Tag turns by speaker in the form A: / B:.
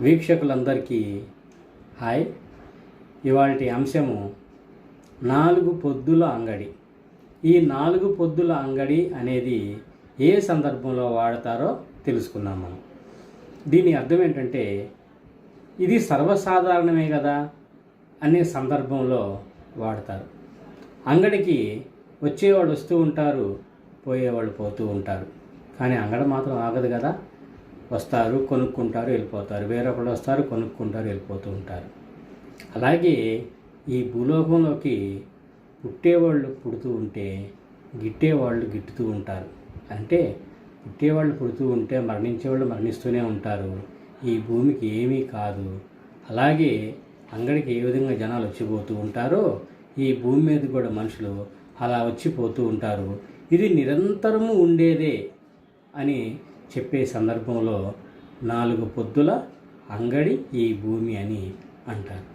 A: వీక్షకులందరికీ హాయ్. ఇవాళ అంశము నాలుగు పొద్దుల అంగడి. ఈ నాలుగు పొద్దుల అంగడి అనేది ఏ సందర్భంలో వాడతారో తెలుసుకున్నాం మనం. దీని అర్థం ఏంటంటే ఇది సర్వసాధారణమే కదా అనే సందర్భంలో వాడతారు. అంగడికి వచ్చేవాళ్ళు వస్తూ ఉంటారు పోయేవాళ్ళు పోతూ ఉంటారు. కానీ అంగడి మాత్రం ఆగదు కదా. వస్తారు కొనుక్కుంటారు వెళ్ళిపోతారు. వేరొకళ్ళు వస్తారు కొనుక్కుంటారు వెళ్ళిపోతూ ఉంటారు. అలాగే ఈ భూలోకంలోకి పుట్టేవాళ్ళు పుడుతూ ఉంటే గిట్టేవాళ్ళు గిట్టుతూ ఉంటారు. అంటే పుట్టేవాళ్ళు పుడుతూ ఉంటే మరణించేవాళ్ళు మరణిస్తూనే ఉంటారు. ఈ భూమికి ఏమీ కాదు. అలాగే అంగడికి ఏ విధంగా జనాలు వచ్చిపోతూ ఉంటారో ఈ భూమి మీద కూడా మనుషులు అలా వచ్చిపోతూ ఉంటారు. ఇది నిరంతరము ఉండేదే అని చెప్పే సందర్భంలో నాలుగు పొద్దుల అంగడి ఈ భూమి అని అంటారు.